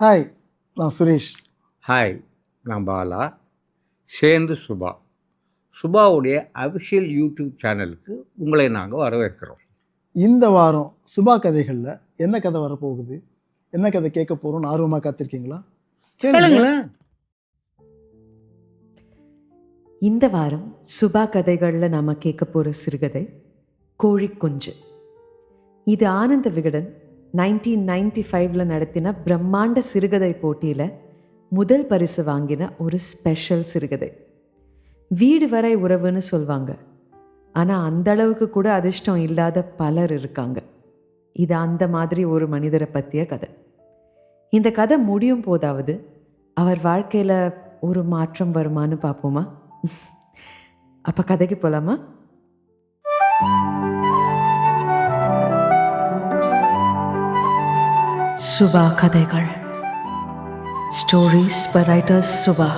Hi நான் Suresh. Hi நான் பாலா. சேர்ந்து சுபா. சுபாவுடைய அபிஷியல் யூடியூப் சேனலுக்கு உங்களை நாங்கள் வரவேற்கிறோம். இந்த வாரம் சுபா கதைகளில் என்ன கதை வரப்போகுது? என்ன கதை கேட்க போகிறோம்னு ஆர்வமாக காத்திருக்கீங்களா? கேளுங்க. கேளுங்களேன் இந்த வாரம் சுபா கதைகளில் நாம கேட்க போகிற சிறுகதை கோழிக்குஞ்சு. இது ஆனந்த விகடன் நைன்டீன் நைன்டி ஃபைவ்ல நடத்தின பிரம்மாண்ட சிறுகதை போட்டியில் முதல் பரிசு வாங்கின ஒரு ஸ்பெஷல் சிறுகதை. வீடு வரை உறவுன்னு சொல்வாங்க. ஆனால் அந்த அளவுக்கு கூட அதிர்ஷ்டம் இல்லாத பலர் இருக்காங்க. இது அந்த மாதிரி ஒரு மனிதரை பற்றிய கதை. இந்த கதை முடியும் போதாவது அவர் வாழ்க்கையில் ஒரு மாற்றம் வருமான்னு பார்ப்போமா அப்போ கதைக்கு போகலாமா சுபா கதைகள். Stories by writers Subha.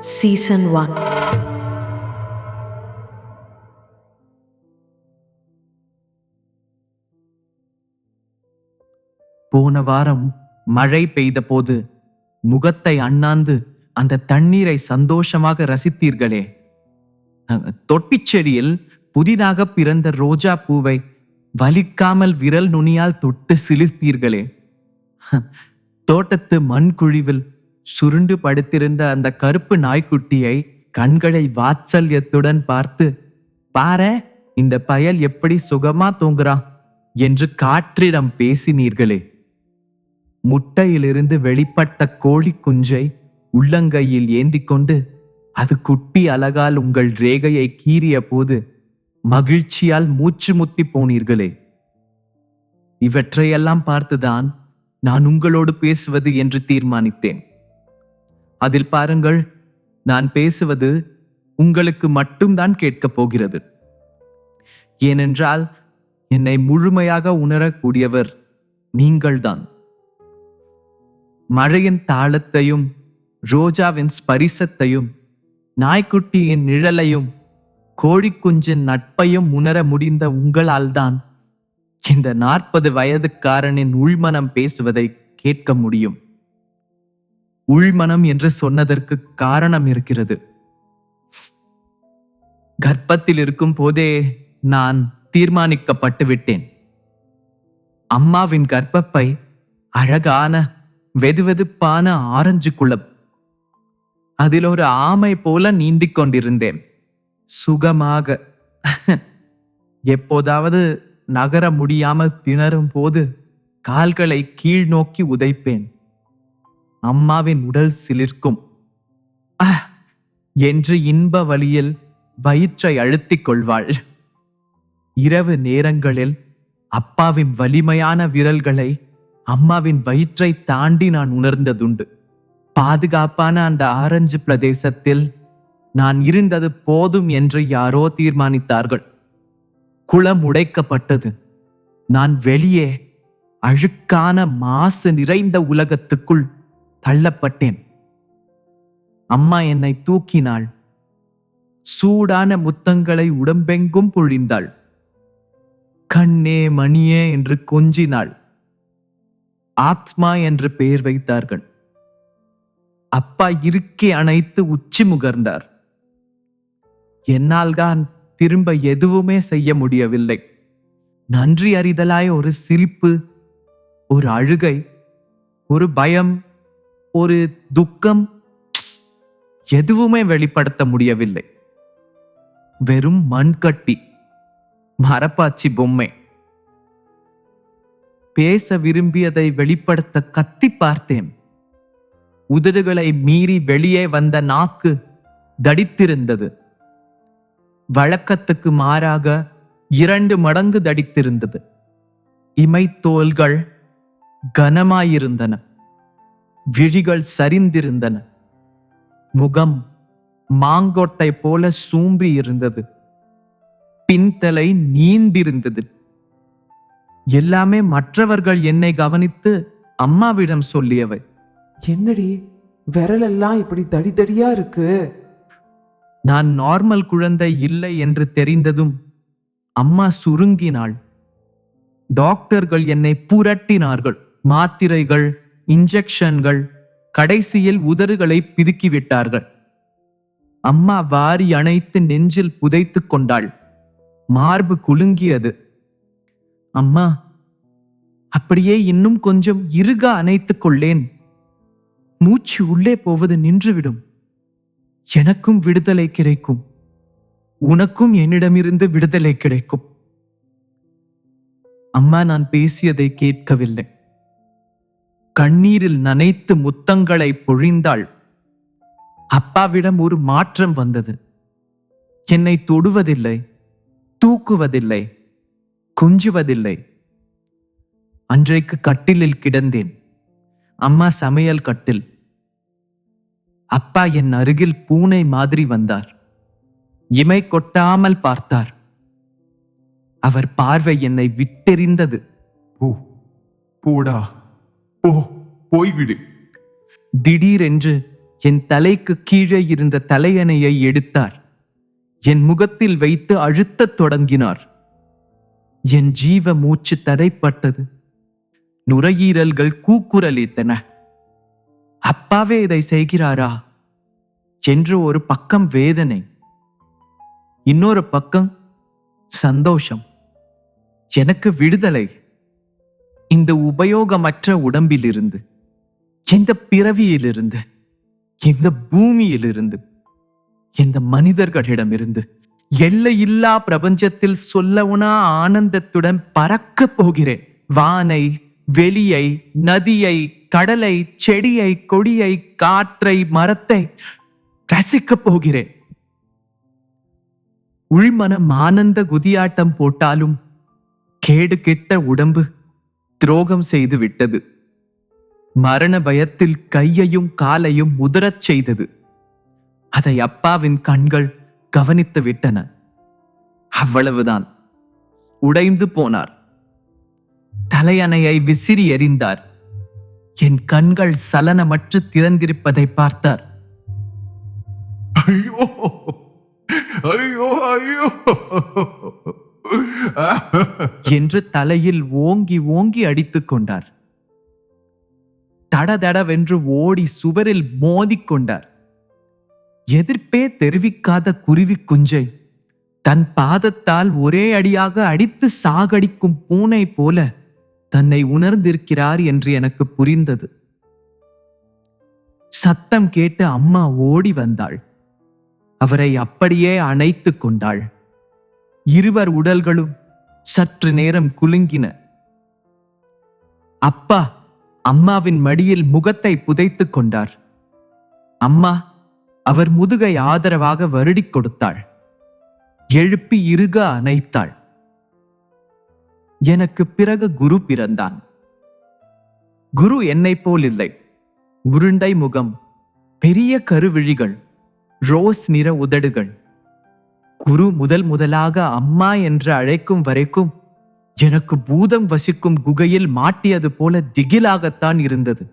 Season one போன வாரம் மழை பெய்த போது முகத்தை அண்ணாந்து அந்த தண்ணீரை சந்தோஷமாக ரசித்தீர்களே. அஹ், தொட்டிச் செடியில் புதிதாக பிறந்த ரோஜா பூவை வலிக்காமல் விரல் நுனியால் தொட்டு சிலிர்த்தீர்களே. தோட்டத்து மண்குழிவில் சுருண்டு படுத்திருந்த அந்த கருப்பு நாய்க்குட்டியை கண்களை வாத்சல்யத்துடன் பார்த்து பாரே இந்த பயல் எப்படி சுகமா தூங்குறான் என்று காற்றிடம் பேசினீர்களே. முட்டையிலிருந்து வெளிப்பட்ட கோழி குஞ்சை உள்ளங்கையில் ஏந்தி கொண்டு அது குட்டி அழகால் உங்கள் ரேகையை கீறிய போது மகிழ்ச்சியால் மூச்சு முத்தி போனீர்களே. இவற்றையெல்லாம் பார்த்துதான் நான் உங்களோடு பேசுவது என்று தீர்மானித்தேன். அதில் பாருங்கள் நான் பேசுவது உங்களுக்கு மட்டும்தான் கேட்கப் போகிறது. ஏனென்றால் என்னை முழுமையாக உணரக்கூடியவர் நீங்கள்தான். மழையின் தாளத்தையும் ரோஜாவின் ஸ்பரிசத்தையும் நாய்க்குட்டியின் நிழலையும் கோழிக்குஞ்சின் நட்பையும் உணர முடிந்த உங்களால்தான் இந்த நாற்பது வயதுக்காரனின் உள்மனம் பேசுவதை கேட்க முடியும். உள்மனம் என்று சொன்னதற்கு காரணம் இருக்கிறது. கர்ப்பத்தில் இருக்கும் போதே நான் தீர்மானிக்கப்பட்டு விட்டேன். அம்மாவின் கர்ப்பப்பை அழகான வெதுவெதுப்பான ஆரஞ்சு குளம் அதில் ஒரு ஆமை போல நீந்திக் கொண்டிருந்தேன். சுகமாக. எப்போதாவது நகர முடியாம பிணறும் போது கால்களை கீழ் நோக்கி உதைப்பேன். அம்மாவின் உடல் சிலிர்க்கும். என்று இன்ப வழியில் வயிற்றை அழுத்திக் கொள்வாள். இரவு நேரங்களில் அப்பாவின் வலிமையான விரல்களை அம்மாவின் வயிற்றை தாண்டி நான் உணர்ந்ததுண்டு. பாதுகாப்பான அந்த ஆரஞ்சு பிரதேசத்தில் நான் இருந்தது போதும் என்று யாரோ தீர்மானித்தார்கள். குளம் உடைக்கப்பட்டது. நான் வெளியே அழுக்கான மாசு நிறைந்த உலகத்துக்குள் தள்ளப்பட்டேன். அம்மா என்னை தூக்கினாள். சூடான முத்தங்களை உடம்பெங்கும் பொழிந்தாள். கண்ணே மணியே என்று கொஞ்சினாள். ஆத்மா என்று பெயர் வைத்தார்கள். அப்பா இருக்கே அணைத்து உச்சி முகர்ந்தார். என்னால் தான் திரும்ப எதுவுமே செய்ய முடியவில்லை. நன்றி அறிதலாய் ஒரு சிரிப்பு ஒரு அழுகை ஒரு பயம் ஒரு துக்கம் எதுவுமே வெளிப்படுத்த முடியவில்லை. வெறும் மண்கட்டி மரப்பாச்சி பொம்மை. பேச விரும்பியதை வெளிப்படுத்த கத்தி பார்த்தேன். உதடுகளை மீறி வெளியே வந்த நாக்கு தடித்திருந்தது. வழக்கத்துக்கு மாறாக இரண்டு மடங்கு தடித்திருந்தது. இமைத்தோல்கள் கனமாயிருந்தன. விழிகள் சரிந்திருந்தன. முகம் மாங்கொட்டை போல சூம்பி இருந்தது. பின்தலை நீந்திருந்தது. எல்லாமே மற்றவர்கள் என்னை கவனித்து அம்மாவிடம் சொல்லியவை. என்னடி விரலெல்லாம் இப்படி தடி தடியா இருக்கு? நான் நார்மல் குழந்தை இல்லை என்று தெரிந்ததும் அம்மா சுருங்கினாள். டாக்டர்கள் என்னை புரட்டினார்கள். மாத்திரைகள் இன்ஜெக்ஷன்கள் கடைசியில் உதறுகளை பிதுக்கிவிட்டார்கள். அம்மா வாரி அணைத்து நெஞ்சில் புதைத்துக் கொண்டாள். மார்பு குலுங்கியது. அம்மா அப்படியே இன்னும் கொஞ்சம் இறுக அணைத்துக் கொள்ளேன். மூச்சு உள்ளே போவது நின்றுவிடும். எனக்கும் விடுதலை கிடைக்கும். உனக்கும் என்னிடமிருந்து விடுதலை கிடைக்கும். அம்மா நான் பேசியதை கேட்கவில்லை. கண்ணீரில் நனைத்து முத்தங்களை பொழிந்தாள். அப்பாவிடம் ஒரு மாற்றம் வந்தது. என்னை தொடுவதில்லை தூக்குவதில்லை கொஞ்சுவதில்லை. அன்றைக்கு கட்டிலில் கிடந்தேன். அம்மா சமையல் கட்டில். அப்பா என் அருகில் பூனை மாதிரி வந்தார். இமை கொட்டாமல் பார்த்தார். அவர் பார்வை என்னை விட்டெறிந்தது. போ போடா போ போய்விடு. திடீரென்று என் தலைக்கு கீழே இருந்த தலையணையை எடுத்தார். என் முகத்தில் வைத்து அழுத்தத் தொடங்கினார். என் ஜீவ மூச்சு தடைப்பட்டது. நுரையீரல்கள் கூக்குரலித்தன அப்பாவே இதை செய்கிறாரா? என்று ஒரு பக்கம் வேதனை இன்னொரு பக்கம் சந்தோஷம். எனக்கு விடுதலை. இந்த உபயோகமற்ற உடம்பிலிருந்து இந்த பிறவியிலிருந்து இந்த பூமியிலிருந்து இந்த மனிதர்களிடமிருந்து எல்லையில்லா பிரபஞ்சத்தில் சொல்லவுனா ஆனந்தத்துடன் பறக்கப் போகிறேன். வானை வெளியை நதியை கடலை செடியை கொடியை காற்றை மரத்தை ரசிக்கப் போகிறேன். உள்மனம் ஆனந்த குதியாட்டம் போட்டாலும் கேடு கெட்ட உடம்பு துரோகம் செய்து விட்டது. மரண பயத்தில் கையையும் காலையும் முதிரச் செய்தது. அதை அப்பாவின் கண்கள் கவனித்து விட்டன. அவ்வளவுதான். உடைந்து போனார். தலையணையை விசிறி எறிந்தார். என் கண்கள் சலனமற்று திறந்திருப்பதை பார்த்தார். ஐயோ! ஐயோ! ஐயோ! என்று தலையில் ஓங்கி ஓங்கி அடித்துக் கொண்டார். தடதடவென்று ஓடி சுவரில் மோதிக் கொண்டார். எதிர்ப்பே தெரிவிக்காத குருவி குஞ்சை தன் பாதத்தால் ஒரே அடியாக அடித்து சாகடிக்கும் பூனை போல தன்னை உணர்ந்திருக்கிறார் என்று எனக்கு புரிந்தது. சத்தம் கேட்டு அம்மா ஓடி வந்தாள். அவரை அப்படியே அணைத்து கொண்டாள். இருவர் உடல்களும் சற்று நேரம் குலுங்கின. அப்பா அம்மாவின் மடியில் முகத்தை புதைத்துக் கொண்டார். அம்மா அவர் முதுகை ஆதரவாக வருடிக் கொடுத்தாள். எழுப்பி இருக அணைத்தாள். எனக்கு பிறகு குரு பிறந்தான். குரு என்னைப் போல் இல்லை. உருண்டை முகம் பெரிய கருவிழிகள் ரோஸ் நிற உதடுகள். குரு முதல் முதலாக அம்மா என்று அழைக்கும் வரைக்கும் எனக்கு பூதம் வசிக்கும் குகையில் மாட்டியது போல திகிலாகத்தான் இருந்தது.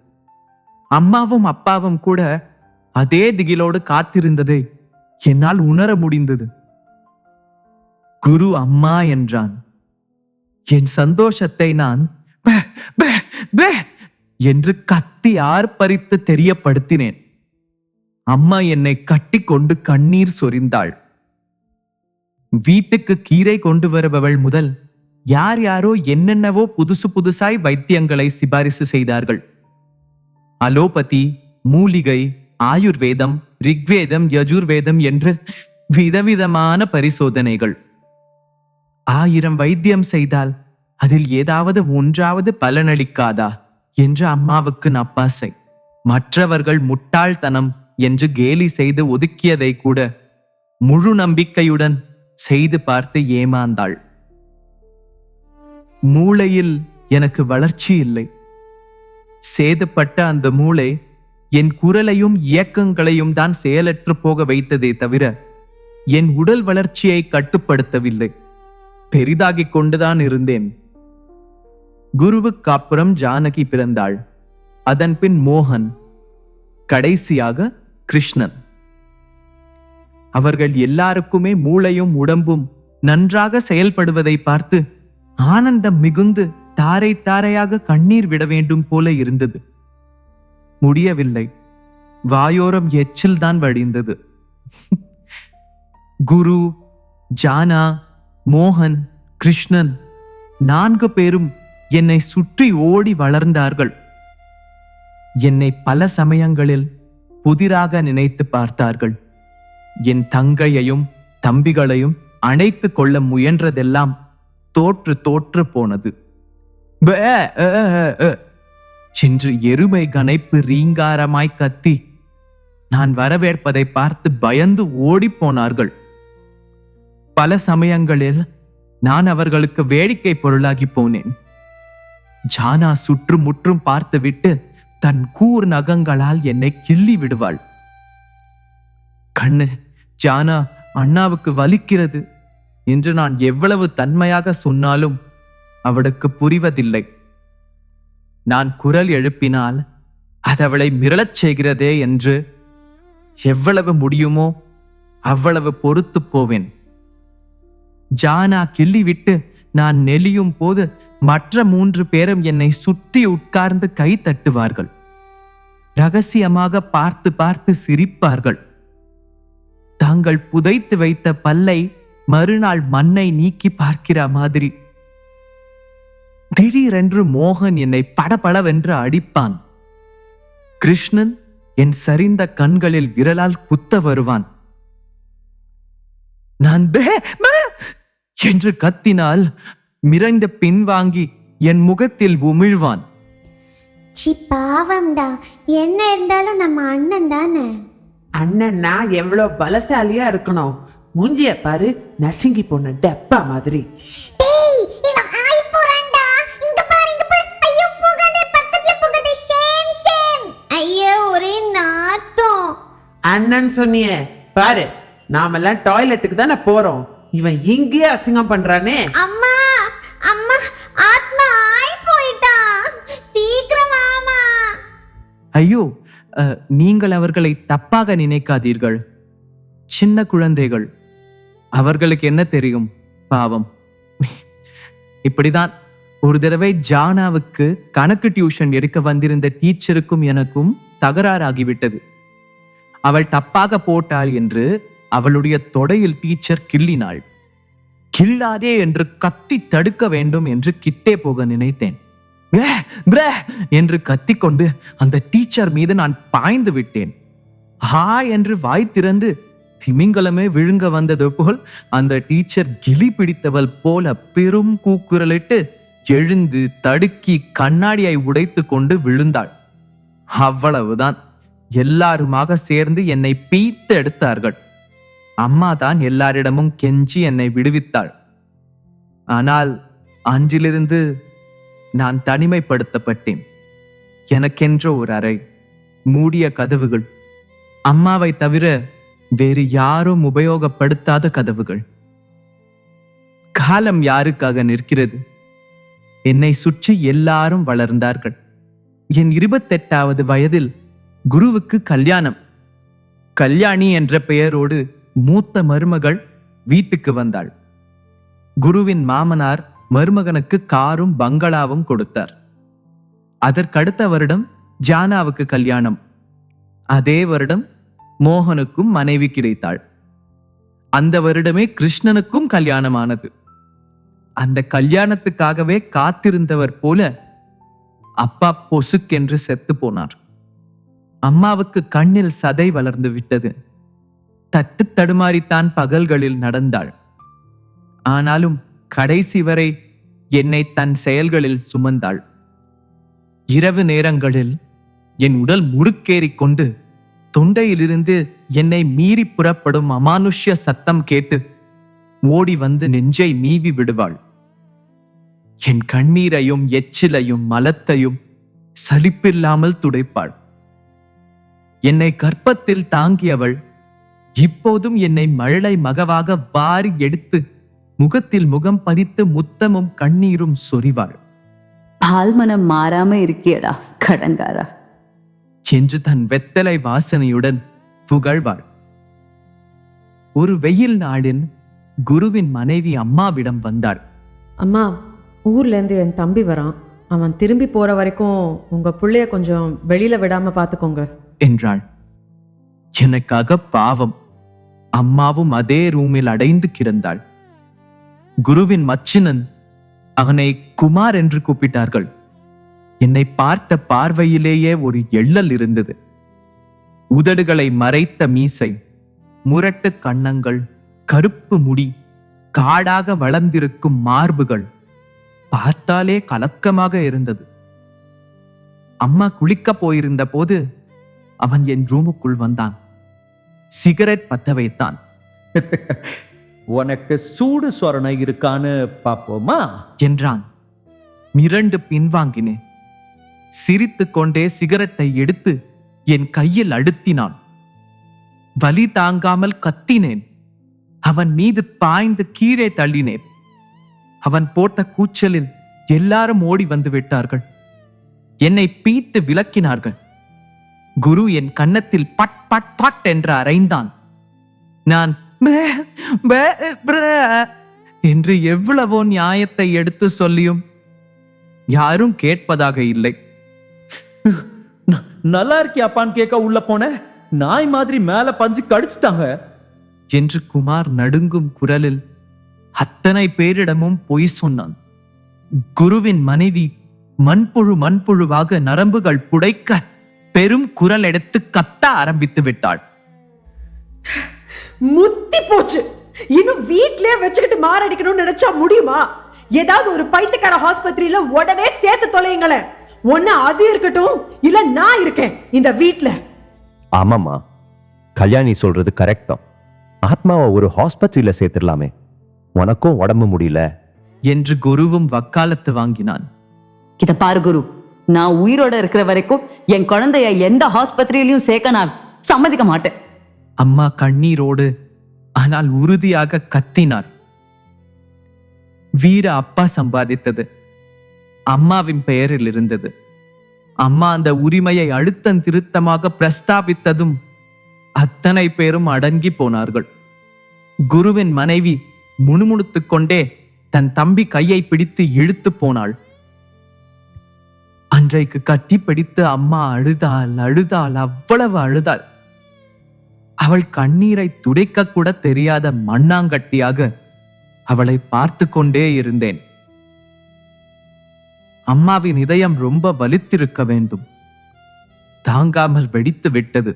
அம்மாவும் அப்பாவும் கூட அதே திகிலோடு காத்திருந்ததை என்னால் உணர முடிந்தது. குரு அம்மா என்றான். என் சந்தோஷத்தை நான் என்று கத்தி ஆர்ப்பரித்து தெரியப்படுத்தினேன். அம்மா என்னை கட்டிக்கொண்டு கண்ணீர் சொரிந்தாள். வீட்டுக்கு கீரை கொண்டு வருபவள் முதல் யார் யாரோ என்னென்னவோ புதுசு புதுசாய் வைத்தியங்களை சிபாரிசு செய்தார்கள். அலோபதி மூலிகை ஆயுர்வேதம் ரிக்வேதம் யஜுர்வேதம் என்று விதவிதமான பரிசோதனைகள். ஆயிரம் வைத்தியம் செய்தால் அதில் ஏதாவது ஒன்றாவது பலனளிக்காதா என்று அம்மாவுக்கு நப்பாசை. மற்றவர்கள் முட்டாள்தனம் என்று கேலி செய்து ஒதுக்கியதை கூட முழு நம்பிக்கையுடன் செய்து பார்த்து ஏமாந்தாள். மூளையில் எனக்கு வளர்ச்சி இல்லை. சேதப்பட்ட அந்த மூளை என் குரலையும் இயக்கங்களையும் தான் செயலற்று போக வைத்ததே தவிர என் உடல் வளர்ச்சியை கட்டுப்படுத்தவில்லை. பெரிதாகிக் கொண்டுதான் இருந்தேன். குருவுக்கு அப்புறம் ஜானகி பிறந்தாள். அதன் பின் மோகன் கடைசியாக கிருஷ்ணன். அவர்கள் எல்லாருக்குமே மூளையும் உடம்பும் நன்றாக செயல்படுவதை பார்த்து ஆனந்தம் மிகுந்து தாரை தாரையாக கண்ணீர் விட வேண்டும் போல இருந்தது. முடியவில்லை. வாயோரம் எச்சில் தான் வழிந்தது குரு ஜானா மோகன் கிருஷ்ணன் நான்கு பேரும் என்னை சுற்றி ஓடி வளர்ந்தார்கள். என்னை பல சமயங்களில் புதிராக நினைத்து பார்த்தார்கள். என் தங்கையையும் தம்பிகளையும் அணைத்து கொள்ள முயன்றதெல்லாம் தோற்று தோற்று போனது. சென்று எருமை கனைப்பு ரீங்காரமாய் கத்தி. நான் வரவேற்பதை பார்த்து பயந்து ஓடிப் போனார்கள். பல சமயங்களில் நான் அவர்களுக்கு வேடிக்கை பொருளாகி போனேன். ஜானா சுற்றுமுற்றும் பார்த்துவிட்டு தன் கூர் நகங்களால் என்னை கிள்ளி விடுவாள். கண்ணு ஜானா அண்ணாவுக்கு வலிக்கிறது என்று நான் எவ்வளவு தன்மையாக சொன்னாலும் அவளுக்கு புரிவதில்லை. நான் குரல் எழுப்பினால் அது அவளை மிரளச் செய்கிறதே என்று எவ்வளவு முடியுமோ அவ்வளவு பொறுத்து போவேன். ஜானா கிள்ளிவிட்டு நான் நெளியும் போது மற்ற மூன்று பேரும் என்னை சுற்றி உட்கார்ந்து கை தட்டுவார்கள். ரகசியமாக பார்த்து பார்த்து சிரிப்பார்கள். தாங்கள் புதைத்து வைத்த பல்லை மறுநாள் மண்ணை நீக்கி பார்க்கிற மாதிரி. திடீரென்று மோகன் என்னை படபடவென்று அடிப்பான். கிருஷ்ணன் என் சரிந்த கண்களில் விரலால் குத்த வருவான். நான் பே என்று கத்தினால் மிரண்ட பின்வாங்கி என் முகத்தில் உமிழ்வான். சி பாவம்டா. என்ன இருந்தாலும் நம்ம அண்ணன் தானே? அண்ணன்னா எவ்வளோ பலசாலியா இருக்கணும். மூஞ்சிய பாரு நசுங்கி போன டப்பா மாதிரி. அண்ணன் சொன்னியே பாரு நாமெல்லாம் டாய்லெட்டுக்கு தானே போறோம். இவன் இங்கேயே அசிங்கம் பண்றானே. அம்மா அம்மா ஆத்மா ஆய் போயிட்டான். சீக்கிரம் வாமா. ஐயோ அஹ், நீங்கள் அவர்களை தப்பாக நினைக்காதீர்கள். சின்ன குழந்தைகள் அவர்களுக்கு என்ன தெரியும்? பாவம். இப்படிதான் ஒரு தடவை ஜானாவுக்கு கணக்கு டியூஷன் எடுக்க வந்திருந்த டீச்சருக்கும் எனக்கும் தகராறாகிவிட்டது. அவள் தப்பாக போட்டாள் என்று அவளுடைய தொடையில் டீச்சர் கிள்ளினாள். கில்லாதே என்று கத்தி தடுக்க வேண்டும் என்று கிட்டே போக நினைத்தேன். என்று கத்திக்கொண்டு அந்த டீச்சர் மீது நான் பாய்ந்து விட்டேன். ஹா என்று வாய் திறந்து திமிங்கலமே விழுங்க வந்தது போல் அந்த டீச்சர் கிளி பிடித்தவள் போல பெரும் கூக்குரலிட்டு எழுந்து தடுக்கி கண்ணாடியை உடைத்து கொண்டு விழுந்தாள். அவ்வளவுதான். எல்லாருமாக சேர்ந்து என்னை பீத்து எடுத்தார்கள் அம்மா தான் எல்லாரிடமும் கெஞ்சி என்னை விடுவித்தாள். ஆனால் அன்றிலிருந்து நான் தனிமைப்படுத்தப்பட்டேன். எனக்கென்ற ஒரு அறை மூடிய கதவுகள் அம்மாவை தவிர வேறு யாரும் உபயோகப்படுத்தாத கதவுகள். காலம் யாருக்காக நிற்கிறது? என்னை சுற்றி எல்லாரும் வளர்ந்தார்கள். என் இருபத்தெட்டாவது வயதில் குருவுக்கு கல்யாணம். கல்யாணி என்ற பெயரோடு மூத்த மருமகள் வீட்டுக்கு வந்தாள். குருவின் மாமனார் மருமகனுக்கு காரும் பங்களாவும் கொடுத்தார். அதற்கடுத்த வருடம் ஜானாவுக்கு கல்யாணம். அதே வருடம் மோகனுக்கும் மனைவி கிடைத்தாள். அந்த வருடமே கிருஷ்ணனுக்கும் கல்யாணமானது. அந்த கல்யாணத்துக்காகவே காத்திருந்தவர் போல அப்பா பொசுக்கென்று செத்து போனார். அம்மாவுக்கு கண்ணில் சதை வளர்ந்து விட்டது. தட்டு தடுமாறித்தான் பகல்களில் நடந்தாள். ஆனாலும் கடைசி வரை என்னை தன் செயல்களில் சுமந்தாள். இரவு நேரங்களில் என் உடல் முறுக்கேறிக் கொண்டு தொண்டையிலிருந்து என்னை மீறி புறப்படும் அமானுஷ்ய சத்தம் கேட்டு ஓடி வந்து நெஞ்சை மீவி விடுவாள். என் கண்ணீரையும் எச்சிலையும் மலத்தையும் சலிப்பில்லாமல் துடைப்பாள். என்னை கற்பத்தில் தாங்கியவள் இப்போதும் என்னை மழலை மகவாக வாரி எடுத்து முகத்தில் முகம் பதித்து முத்தமும் கண்ணீரும் சொரிவாள். பால் மனம் மாறாம இருக்கியடா கடங்காரா. என்று தன் வெத்தலை வாசனையுடன் புகழ்வாள். ஒரு வெயில் நாளில் குருவின் மனைவி அம்மாவிடம் வந்தாள். அம்மா ஊர்லேருந்து என் தம்பி வரான். அவன் திரும்பி போற வரைக்கும் உங்க புள்ளைய கொஞ்சம் வெளியில விடாம பாத்துக்கோங்க. என்றாள். எனக்காக பாவம். அம்மாவும் அதே ரூமில் அடைந்து கிடந்தாள். குருவின் மச்சினன் அவனை குமார் என்று கூப்பிட்டார்கள். என்னை பார்த்த பார்வையிலேயே ஒரு எள்ளல் இருந்தது. உதடுகளை மறைத்த மீசை முரட்டு கன்னங்கள் கருப்பு முடி காடாக வளர்ந்திருக்கும் மார்புகள் பார்த்தாலே கலக்கமாக இருந்தது. அம்மா குளிக்க போயிருந்த போது அவன் என் ரூமுக்குள் வந்தான். சிகரெட் பத்த வைத்தான். உனக்கு சூடு சொரணை இருக்கான்னு பாப்போமா? என்றான். மிரண்டு பின்வாங்கினேன். சிரித்துக் கொண்டே சிகரெட்டை எடுத்து என் கையில் அழுத்தினான். வலி தாங்காமல் கத்தினேன். அவன் மீது பாய்ந்து கீழே தள்ளினேன். அவன் போட்ட கூச்சலில் எல்லாரும் ஓடி வந்து விட்டார்கள். என்னை பீத்து விலக்கினார்கள் குரு என் கன்னத்தில் பட் பட் பட் என்று அறைந்தான் நான் "மே, பே, ப்ர" என்று எவ்வளவோ நியாயத்தை எடுத்து சொல்லியும் யாரும் கேட்பதாக இல்லை. நல்லா இருக்கியாப்பான்னு கேட்க உள்ள போனேன் நாய் மாதிரி மேல பஞ்சு கடிச்சிட்டாங்க. என்று குமார் நடுங்கும் குரலில் அத்தனை பேரிடமும் பொய் சொன்னான். குருவின் மனைவி மண்புழு மண்புழுவாக நரம்புகள் புடைக்க பெரும் குரல் எடுத்து கத்த ஆரம்பித்து விட்டாள். முத்தி போச்சு. இன்னும் வீட்லயே வச்சுக்கிட்டு மாரடிக்கணும்னு நினைச்சா முடியுமா? ஏதாவது ஒரு பைத்தியக்கார ஆஸ்பத்திரியில உடனே சேர்த்து தொலையுங்களேன். ஒண்ணு அது இருக்கட்டும் இல்ல நான் இருக்கேன் இந்த வீட்ல. ஆமாம்மா. கல்யாணி சொல்றது கரெக்ட் தான் ஆத்மாவை ஒரு ஹாஸ்பத்திரியில சேர்த்துடலாமே. உனக்கும் உடம்பு முடியல. என்று குருவும் வக்காலத்து வாங்கினான். இத பாரு குரு. நான் உயிரோட இருக்கிற வரைக்கும் என் குழந்தைய எந்த ஆஸ்பத்திரியிலையும் சேர்க்க நான் சம்மதிக்க மாட்டேன். அம்மா கண்ணீரோடு ஆனால் உறுதியாக கத்தினார். வீர அப்பா சம்பாதித்தது. அம்மாவின் பெயரில் இருந்தது. அம்மா அந்த உரிமையை அழுத்தம் திருத்தமாக பிரஸ்தாபித்ததும் அத்தனை பேரும் அடங்கி போனார்கள். குருவின் மனைவி முணுமுணுத்துக் கொண்டே தன் தம்பி கையை பிடித்து இழுத்து போனாள். அன்றைக்கு கட்டி பிடித்து அம்மா அழுதாள் அழுதாள் அவ்வளவு அழுதாள். அவள் கண்ணீரை துடைக்க கூட தெரியாத மண்ணாங்கட்டியாக அவளை பார்த்து கொண்டே இருந்தேன். அம்மாவின் இதயம் ரொம்ப வலித்திருக்க வேண்டும். தாங்காமல் வெடித்து விட்டது.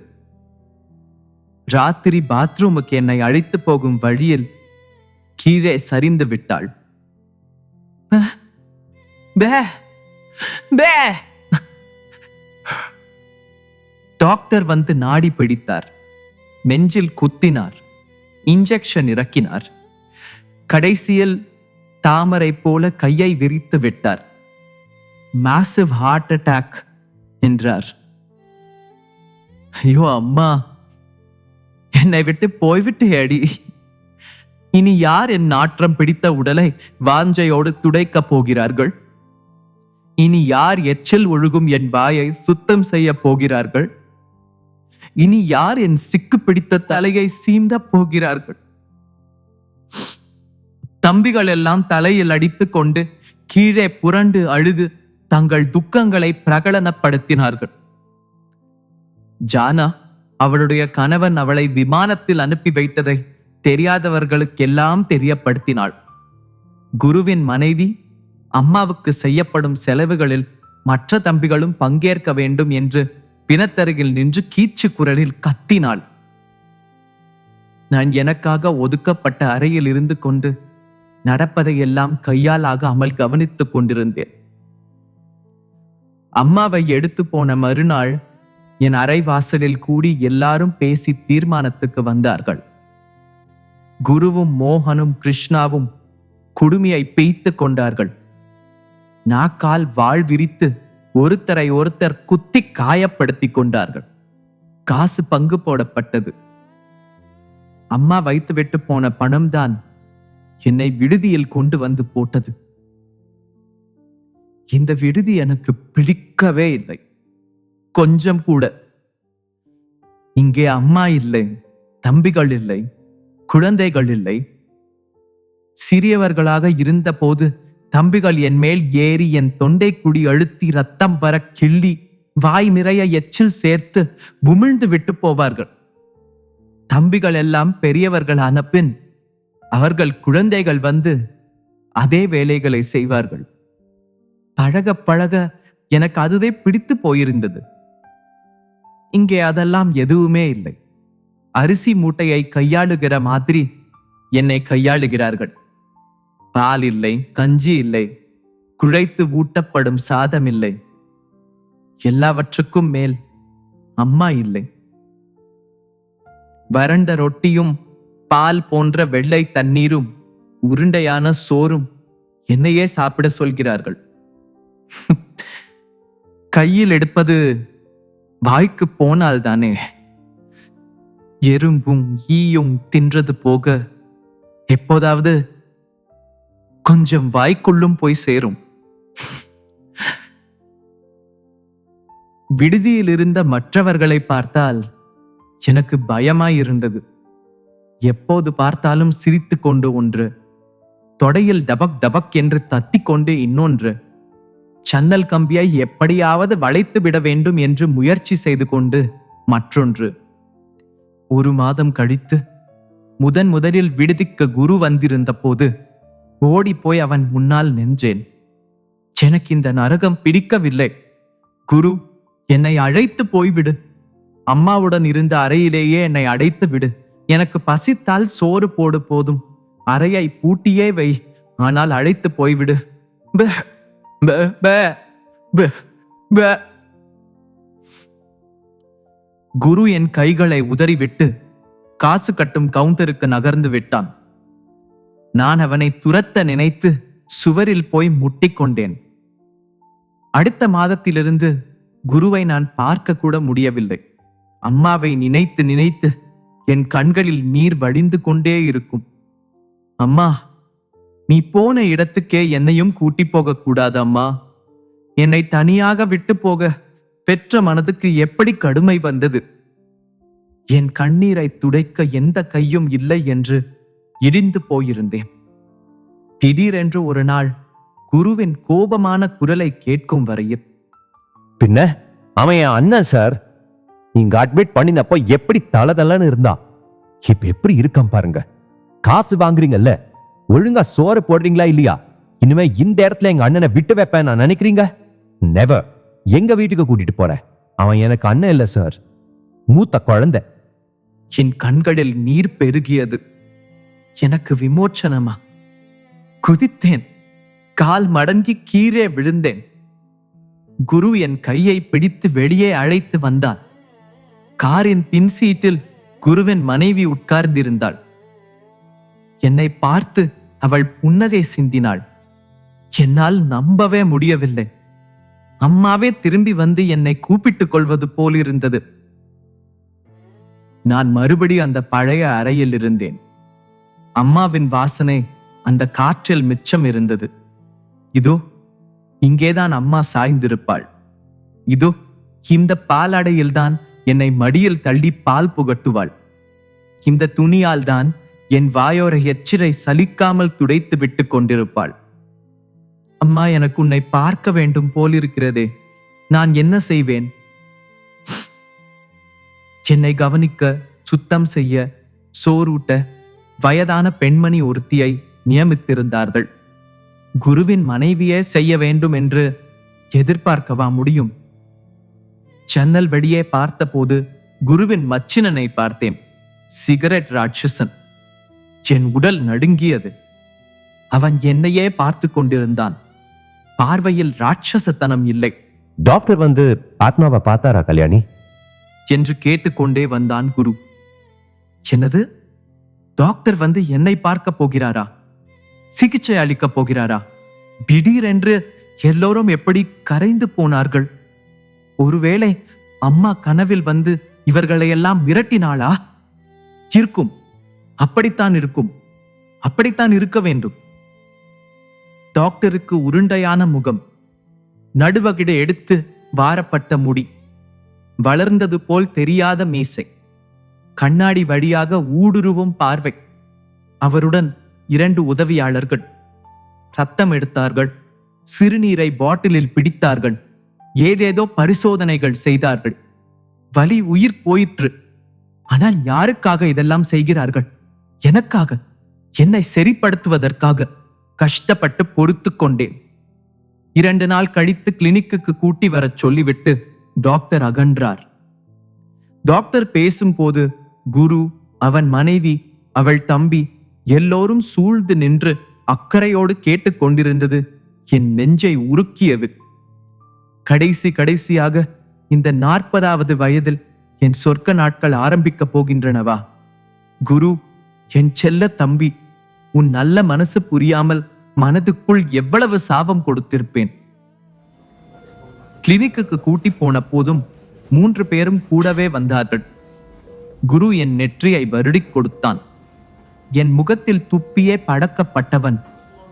ராத்திரி பாத்ரூமுக்கு என்னை அழைத்து போகும் வழியில் கீழே சரிந்து விட்டாள். பே, பே, டாக்டர் வந்து நாடி பிடித்தார். நெஞ்சில் குத்தினார். இன்ஜெக்ஷன் இறக்கினார். கடைசியில் தாமரை போல கையை விரித்து விட்டார். மாசிவ் ஹார்ட் அட்டாக் என்றார். ஐயோ அம்மா. என்னை விட்டு போய்விட்டு அடி இனி யார் என் நாற்றம் பிடித்த உடலை வாஞ்சையோடு துடைக்கப் போகிறார்கள்? இனி யார் எச்சில் ஒழுகும் என் வாயை சுத்தம் செய்ய போகிறார்கள்? இனி யார் என் சிக்கு பிடித்த தலையை சீந்த போகிறார்கள்? தம்பிகள் எல்லாம் தலையில் அடித்துக் கொண்டு கீழே புரண்டு அழுது தங்கள் துக்கங்களை பிரகடனப்படுத்தினார்கள். ஜானா அவளுடைய கணவன் அவளை விமானத்தில் அனுப்பி வைத்ததை தெரியாதவர்களுக்கெல்லாம் தெரியப்படுத்தினாள். குருவின் மனைவி அம்மாவுக்கு செய்யப்படும் செலவுகளில் மற்ற தம்பிகளும் பங்கேற்க வேண்டும் என்று பிணத்தருகில் நின்று கீச்சு குரலில் கத்தினாள். நான் எனக்காக ஒதுக்கப்பட்ட அறையில் இருந்து கொண்டு நடப்பதையெல்லாம் கையாலாகாமல் கவனித்துக் கொண்டிருந்தேன். அம்மாவை எடுத்து போன மறுநாள் என் அறை வாசலில் கூடி எல்லாரும் பேசி தீர்மானத்துக்கு வந்தார்கள். குருவும் மோகனும் கிருஷ்ணாவும் குடுமியை பெய்த்து கொண்டார்கள். நாக்கால் வாழ் விரித்து ஒருத்தரை ஒருத்தர் குத்தி காயப்படுத்தி கொண்டார்கள். காசு பங்கு போடப்பட்டது. அம்மா வைத்து விட்டு போன பணம்தான் என்னை விடுதியில் கொண்டு வந்து போட்டது. இந்த விடுதி எனக்கு பிடிக்கவே இல்லை. கொஞ்சம் கூட. இங்கே அம்மா இல்லை தம்பிகள் இல்லை குழந்தைகள் இல்லை. சிறியவர்களாக இருந்தபோது தம்பிகள் என் மேல் ஏறி என் தொண்டை குடி அழுத்தி ரத்தம் வர கிள்ளி வாய் நிறைய எச்சில் சேர்த்து உமிழ்ந்து விட்டு போவார்கள். தம்பிகள் எல்லாம் பெரியவர்களான பின் அவர்கள் குழந்தைகள் வந்து அதே வேலைகளை செய்வார்கள். பழக பழக எனக்கு அதுவே பிடித்து போயிருந்தது. இங்கே அதெல்லாம் எதுவுமே இல்லை. அரிசி மூட்டையை கையாளுகிற மாதிரி என்னை கையாளுகிறார்கள். பால் இல்லை கஞ்சி இல்லை குழைத்து ஊட்டப்படும் சாதம் இல்லை. எல்லாவற்றுக்கும் மேல் அம்மா இல்லை. வறண்ட ரொட்டியும் பால் போன்ற வெள்ளை தண்ணீரும் உருண்டையான சோறும் என்னையே சாப்பிட சொல்கிறார்கள். கையில் எடுப்பது வாய்க்கு போனால் தானே. எறும்பும் ஈயும் தின்றது போக எப்போதாவது கொஞ்சம் வாய்க்குள்ளும் போய் சேரும். விடுதியில் இருந்த மற்றவர்களை பார்த்தால் எனக்கு பயமாயிருந்தது. எப்போது பார்த்தாலும் சிரித்து கொண்டு ஒன்று தொடையில் டபக் டபக் என்று தத்திக்கொண்டு இன்னொன்று சன்னல் கம்பியை எப்படியாவது வளைத்து விட வேண்டும் என்று முயற்சி செய்து கொண்டு மற்றொன்று. ஒரு மாதம் கழித்து முதன் முதலில் விடுதிக்கு குரு வந்திருந்த போது ஓடிப்போய் அவன் முன்னால் நின்றேன். எனக்கு இந்த நரகம் பிடிக்கவில்லை. குரு என்னை அழைத்து போய்விடு. அம்மாவுடன் இருந்த அறையிலேயே என்னை அடைத்து விடு. எனக்கு பசித்தால் சோறு போடு போதும். அறையை பூட்டியே வை. ஆனால் அழைத்து போய்விடு. குரு என் கைகளை உதறிவிட்டு காசு கட்டும் கவுண்டருக்கு நகர்ந்து விட்டான். நான் அவனை துரத்த நினைத்து சுவரில் போய் முட்டிக்கொண்டேன். அடுத்த மாதத்திலிருந்து குருவை நான் பார்க்க கூட முடியவில்லை. அம்மாவை நினைத்து நினைத்து என் கண்களில் நீர் வடிந்து கொண்டே இருக்கும். அம்மா நீ போன இடத்துக்கே என்னையும் கூட்டி போக கூடாது அம்மா. என்னை தனியாக விட்டு போக பெற்ற மனதுக்கு எப்படி கடுமை வந்தது? என் கண்ணீரை துடைக்க எந்த கையும் இல்லை என்று இடிந்து போயிருந்தேன். திடீரென்று ஒரு நாள் குருவின் கோபமான குரலை கேட்கும் வரையில் பின்ன? அவன் என் அண்ணன் சார் நீங்க அட்மிட் பண்ணினப்போ எப்படி தளதளன்னு இருந்தான் இப்ப எப்படி இருக்கான் பாருங்க. காசு வாங்குறீங்கல்ல ஒழுங்கா சோறு போடுறீங்களா இல்லையா? இனிமே இந்த இடத்துல எங்க அண்ணனை விட்டு வைப்பேன் நான் நினைக்கிறீங்க? நெவர் எங்க வீட்டுக்கு கூட்டிட்டு போறேன் அவன் எனக்கு அண்ணன் இல்ல சார். மூத்த குழந்தை. என் கண்களில் நீர் பெருகியது. எனக்கு விமோச்சனமா? குதித்தேன். கால் மடங்கி கீழே விழுந்தேன். குரு என் கையை பிடித்து வெளியே அழைத்து வந்தான் காரின் பின் சீட்டில் குருவின் மனைவி உட்கார்ந்திருந்தாள். என்னை பார்த்து அவள் புன்னகை சிந்தினாள். என்னால் நம்பவே முடியவில்லை. அம்மாவே திரும்பி வந்து என்னை கூப்பிட்டுக் கொள்வது போலிருந்தது. நான் மறுபடி அந்த பழைய அறையில் இருந்தேன். அம்மாவின் வாசனை அந்த காற்றில் மிச்சம் இருந்தது. இதோ இங்கேதான் அம்மா சாய்ந்திருப்பாள். இதோ இந்த பாலாடையில்தான் என்னை மடியில் தள்ளி பால் புகட்டுவாள். இந்த துணியால் தான் என் வாயோர எச்சிரை சலிக்காமல் துடைத்து விட்டு கொண்டிருப்பாள். அம்மா எனக்கு உன்னை பார்க்க வேண்டும் போலிருக்கிறதே. நான் என்ன செய்வேன்? என்னை கவனிக்க சுத்தம் செய்ய சோறூட்ட வயதான பெண்மணி ஒருத்தியை நியமித்திருந்தார்கள். குருவின் மனைவியே செய்ய வேண்டும் என்று எதிர்பார்க்கவா முடியும்? ஜன்னல் வெளியே பார்த்தபோது குருவின் மச்சினனை பார்த்தேன். சிகரெட் ராட்சசன். என் உடல் நடுங்கியது. அவன் என்னையே பார்த்து கொண்டிருந்தான். பார்வையில் ராட்சசத்தனம் இல்லை. டாக்டர் வந்து ஆத்மாவை பார்த்தாரா கல்யாணி? என்று கேட்டுக்கொண்டே வந்தான் குரு. என்னது? டாக்டர் வந்து என்னை பார்க்க போகிறாரா? சிகிச்சை அளிக்கப் போகிறாரா? திடீரென்று எல்லோரும் எப்படி கரைந்து போனார்கள்? ஒருவேளை அம்மா கனவில் வந்து இவர்களையெல்லாம் மிரட்டினாளா? இருக்கும். அப்படித்தான் இருக்கும். அப்படித்தான் இருக்க வேண்டும். டாக்டருக்கு உருண்டையான முகம். நடுவகிட எடுத்து வாரப்பட்ட முடி. வளர்ந்தது போல் தெரியாத மீசை. கண்ணாடி வழியாக ஊடுருவும் பார்வை. அவருடன் இரண்டு உதவியாளர்கள். ரத்தம் எடுத்தார்கள். சிறுநீரை பாட்டிலில் பிடித்தார்கள். ஏதேதோ பரிசோதனைகள் செய்தார்கள். வலி உயிர் போயிற்று. ஆனால் யாருக்காக இதெல்லாம் செய்கிறார்கள்? எனக்காக. என்னை சரிப்படுத்துவதற்காக கஷ்டப்பட்டு பொறுத்து கொண்டேன். இரண்டு நாள் கழித்து கிளினிக்குக்கு கூட்டி வரச் சொல்லிவிட்டு டாக்டர் அகன்றார். டாக்டர் பேசும்போது குரு அவன் மனைவி அவள் தம்பி எல்லோரும் சூழ்ந்து நின்று அக்கறையோடு கேட்டுக்கொண்டிருந்தது என் நெஞ்சை உருக்கியது. கடைசி கடைசியாக இந்த நாற்பதாவது வயதில் என் சொர்க்க நாட்கள் ஆரம்பிக்கப் போகின்றனவா? குரு என் செல்ல தம்பி உன் நல்ல மனசு புரியாமல் மனதுக்குள் எவ்வளவு சாபம் கொடுத்திருப்பேன்? கிளினிக்கு கூட்டி போன போதும் மூன்று பேரும் கூடவே வந்தார்கள். குரு என் நெற்றியை வருடிக் கொடுத்தான். என் முகத்தில் துப்பியே படக்கப்பட்டவன்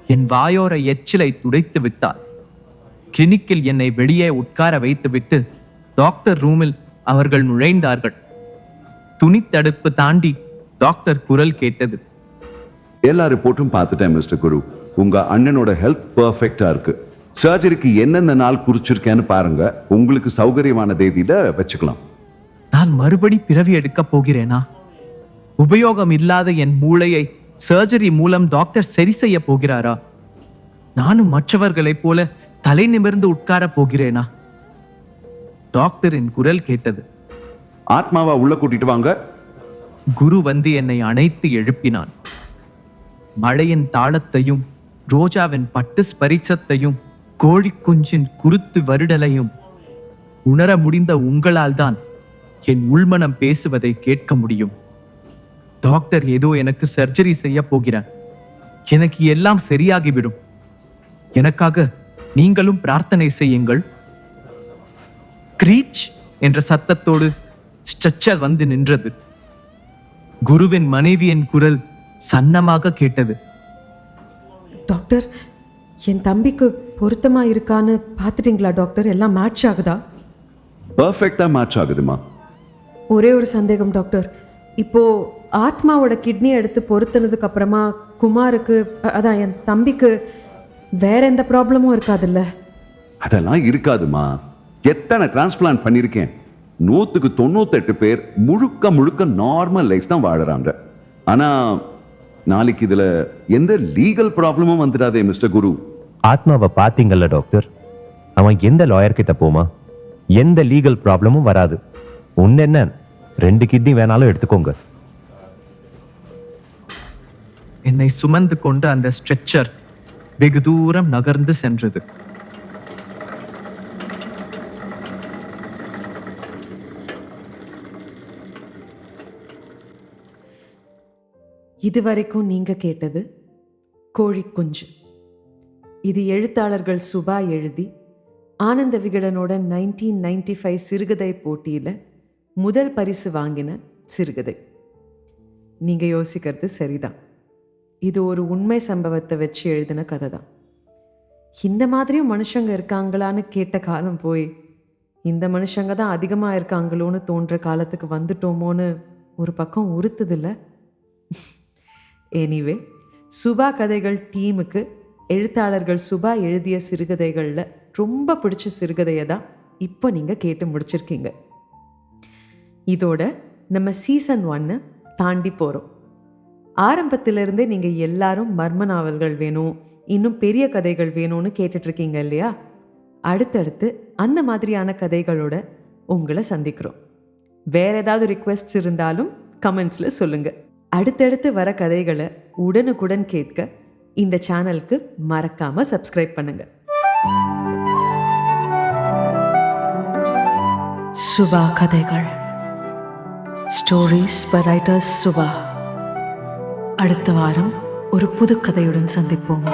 என் வாயோர எச்சிலை துடைத்து விட்டார். கிளினிக்கில் என்னை வெளியே உட்கார வைத்துவிட்டு டாக்டர் ரூமில் அவர்கள் நுழைந்தார்கள். துணித்தடுப்பு தாண்டி டாக்டர் குரல் கேட்டது. எல்லா ரிப்போர்ட்டும் பார்த்துட்டேன் மிஸ்டர் குரு. உங்க அண்ணனோட ஹெல்த் பர்ஃபெக்டா இருக்கு. சர்ஜரிக்கு என்னென்ன நாள் குறிச்சிருக்கேன்னு பாருங்க. உங்களுக்கு சௌகரியமான தேதியில வச்சுக்கலாம். நான் மறுபடி பிறவி எடுக்கப் போகிறேனா? உபயோகம் இல்லாத என் மூளையை சர்ஜரி மூலம் டாக்டர் சரி செய்ய போகிறாரா? நானும் மற்றவர்களைப் போல தலை நிமிர்ந்து உட்காரப் போகிறேனா? டாக்டரின் குரல் கேட்டது. ஆத்மாவா உள்ள கூட்டிட்டு வாங்க. குரு வந்து என்னை அணைத்து எழுப்பினான். மழையின் தாளத்தையும் ரோஜாவின் பட்டு ஸ்பரிசத்தையும் கோழிக்குஞ்சின் குருத்து வருடலையும் உணர முடிந்த உங்களால் தான் என் உள்மனம் பேசுவதை கேட்க முடியும். டாக்டர் ஏதோ எனக்கு சர்ஜரி செய்ய போகிறார். எனக்கு எல்லாம் சரியாகிவிடும். எனக்காக நீங்களும் பிரார்த்தனை செய்யுங்கள். கிரீச் என்ற சத்தத்தோடு ஸ்ட்ரெச்சர் வந்து நின்றது. குருவின் மனைவியின் குரல் சன்னமாக கேட்டது. டாக்டர் என் தம்பிக்கு பொருத்தமா இருக்கான்னு பார்த்துட்டீங்களா டாக்டர்? எல்லாம் மேட்ச் ஆகுதா? பர்ஃபெக்டா மேட்ச் ஆகுதுமா? ஒரே ஒரு சந்தேகம் டாக்டர் இப்போ ஆத்மாவோட கிட்னி எடுத்து பொருத்தினதுக்கு அப்புறமா குமாருக்கு அதான் என் தம்பிக்கு வேற எந்த ப்ராப்ளமும் இருக்காதுல்ல? அதெல்லாம் இருக்காதுமா. எத்தனை டிரான்ஸ்பிளான்ட் பண்ணியிருக்கேன் நூத்துக்கு தொண்ணூத்தெட்டு பேர் முழுக்க முழுக்க நார்மல் லைஃப் தான் வாழுறாங்க. ஆனா நாளைக்கு இதுல எந்த லீகல் ப்ராப்ளமும் வந்துடாதே மிஸ்டர் குரு. ஆத்மாவை பார்த்தீங்கல்ல டாக்டர் அவன் எந்த லாயர் கிட்ட போமா? எந்த லீகல் ப்ராப்ளமும் வராது. ஒன்னு என்ன? ரெண்டு கிட்னி வேணாலும் எடுத்துக்கோங்க. என்னை சுமந்து கொண்டு அந்த ஸ்ட்ரெச்சர் வெகு தூரம் நகர்ந்து சென்றது. இதுவரைக்கும் நீங்க கேட்டது கோழிக்குஞ்சு இது எழுத்தாளர்கள் சுபா எழுதி ஆனந்த விகடனோட நைன்டீன் நைன்டி ஃபைவ் சிறுகதை போட்டியில் முதல் பரிசு வாங்கின சிறுகதை. நீங்கள் யோசிக்கிறது சரிதான். இது ஒரு உண்மை சம்பவத்தை வச்சு எழுதின கதை தான் இந்த மாதிரியும் மனுஷங்க இருக்காங்களான்னு கேட்ட காலம் போய் இந்த மனுஷங்க தான் அதிகமாக இருக்காங்களோன்னு தோன்ற காலத்துக்கு வந்துட்டோமோன்னு ஒரு பக்கம் உறுத்துதில்ல? எனிவே சுபா கதைகள் டீமுக்கு எழுத்தாளர்கள் சுபா எழுதிய சிறுகதைகளில் ரொம்ப பிடிச்ச சிறுகதையை தான் இப்போ நீங்கள் கேட்டு முடிச்சிருக்கீங்க. இதோட நம்ம சீசன் ஒன்று தாண்டி போகிறோம் ஆரம்பத்திலிருந்தே நீங்கள் எல்லாரும் மர்ம நாவல்கள் வேணும் இன்னும் பெரிய கதைகள் வேணும்னு கேட்டுட்ருக்கீங்க இல்லையா? அடுத்தடுத்து அந்த மாதிரியான கதைகளோட உங்களை சந்திக்கிறோம். வேற ஏதாவது ரிக்வெஸ்ட்ஸ் இருந்தாலும் கமெண்ட்ஸில் சொல்லுங்கள் அடுத்தடுத்து வர கதைகளை உடனுக்குடன் கேட்க இந்த சேனலுக்கு மறக்காமல் சப்ஸ்கிரைப் பண்ணுங்கள் சுபா கதைகள். ஸ்டோரிஸ் பை ரைட்டர்ஸ் சுபா அடுத்த வாரம் ஒரு புது கதையுடன் சந்திப்போம்.